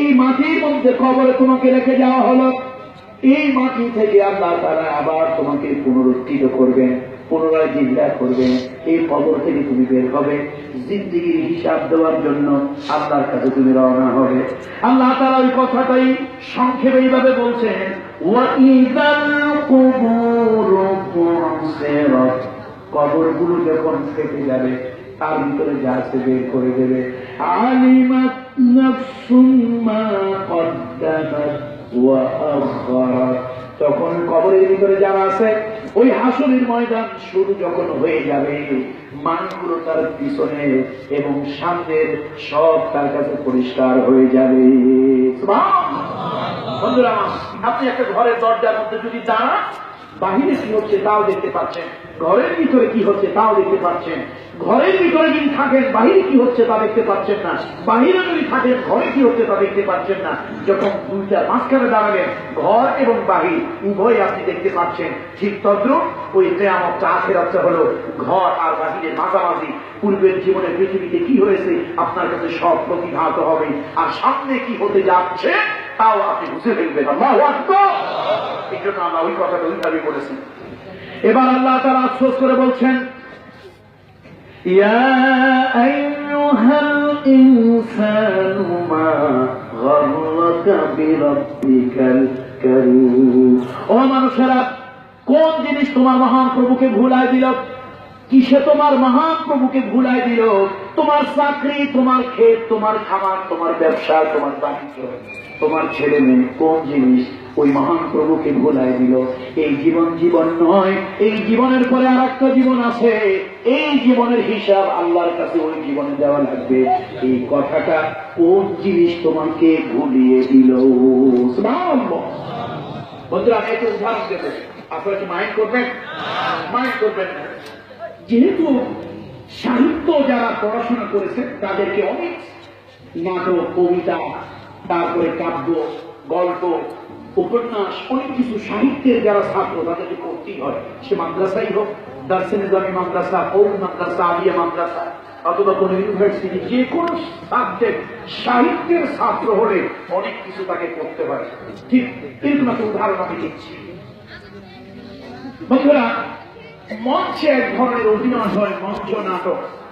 এই মাটির মধ্যে কবরে তোমাকে রেখে যাওয়া হলো। এই মাটি থেকে আল্লাহ তারা আবার তোমাকে পুনরুত্থিত করবেন পুনরায় জিন্দা করবেন এই খবর থেকে তুমি বের হবে। জিন্দিগির হিসাব দেওয়ার জন্য আল্লাহর কাছে তুমি রওনা হবে। আল্লাহ তারা ওই কথাটাই সংক্ষেপে এইভাবে বলছেন যখন ফেটে যাবে তার ভিতরে যা আছে বের করে দেবে। আলিমাত নাফসুম কদ্দামাত ওয়া আখারাত তখন কবরের ভিতরে যারা আছে ওই হাসুরের ময়দান শুরু যখন হয়ে যাবে মানুষগুলো তার পিছনে এবং সামনের সব তার কাছে পরিষ্কার হয়ে যাবে। বন্ধুরা আপনি একটা ঘরের দরজার মধ্যে যদি দাঁড়ান বাহিরে কি হচ্ছে তাও দেখতে পাচ্ছেন। ঘরের ভিতরে কি হচ্ছে তাও দেখতে পাচ্ছেন। ঘরের ভিতরে যদি থাকেন, বাহিরে কি হচ্ছে তা দেখতে পাচ্ছেন না। বাহিরে যদি থাকেন, ঘরে কি হচ্ছে তা দেখতে পাচ্ছেন না। যখন দুইটা মাঝখানে দাঁড়াবেন, ঘর এবং বাহির, উভয় আপনি দেখতে পাচ্ছেন। ঠিক তদ্রুপ ওই কেয়ামতটা আখেরাতটা হলো ঘর আর বাহিরের মাঝামাঝি। পূর্বের জীবনে পৃথিবীতে কি হয়েছে? আপনার কাছে সব প্রতিঘাত হবে। আর সামনে কি হতে যাচ্ছে? তাও আপনি বুঝে ফেলবেন আল্লাহু আকবার এই জন্য আমরা ওই কথাটা ওইভাবে বলেছি এবার আল্লাহ তারা আফসোস করে বলছেন يا أيها الإنسان ما غرك بربك الكريم ও মানুষেরা কোন জিনিস তোমার মহান প্রভুকে ভুলাই দিল কিসে তোমার মহান প্রভুকে ভুলাই দিল? তোমার চাকরি তোমার ক্ষেত তোমার খামার তোমার ব্যবসা তোমার বাণিজ্য তোমার ছেলে মেয়ে কোন জিনিস ওই মহান প্রভুকে ভুলাই দিল? এই জীবন জীবন নয় এই জীবনের পরে আর একটা জীবন আছে। এই জীবনের হিসাব আল্লাহর কাছে ওই জীবনে দেওয়া লাগবে। এই কথাটা কোন জিনিস তোমাকে ভুলিয়ে দিল। বন্ধুরা আমি একটা উদাহরণ দেবো আপনারা কি মাইন্ড করবেন? মাইন্ড করবেন না। যেহেতু সাহিত্য যারা পড়াশোনা করেছে, তাদেরকে অনেক নাটক, কবিতা, তারপরে কাব্য, গল্প, উপন্যাস, অনেক কিছু সাহিত্যের যারা ছাত্র, তাদেরকে পড়তেই হয়। সে মাদ্রাসাই হোক, দার্সে নিজামী মাদ্রাসা কৌম মাদ্রাসা, আলিয়া মাদ্রাসা, অথবা কোন ইউনিভার্সিটি, যে কোনো সাবজেক্ট, সাহিত্যের ছাত্র হলে অনেক কিছু তাকে পড়তে হয়। ঠিক এরকম একটা উদাহরণ আমি দিচ্ছি। বন্ধুরা মঞ্চে এক ধরনের অভিনয় হয় মঞ্চ নাটক।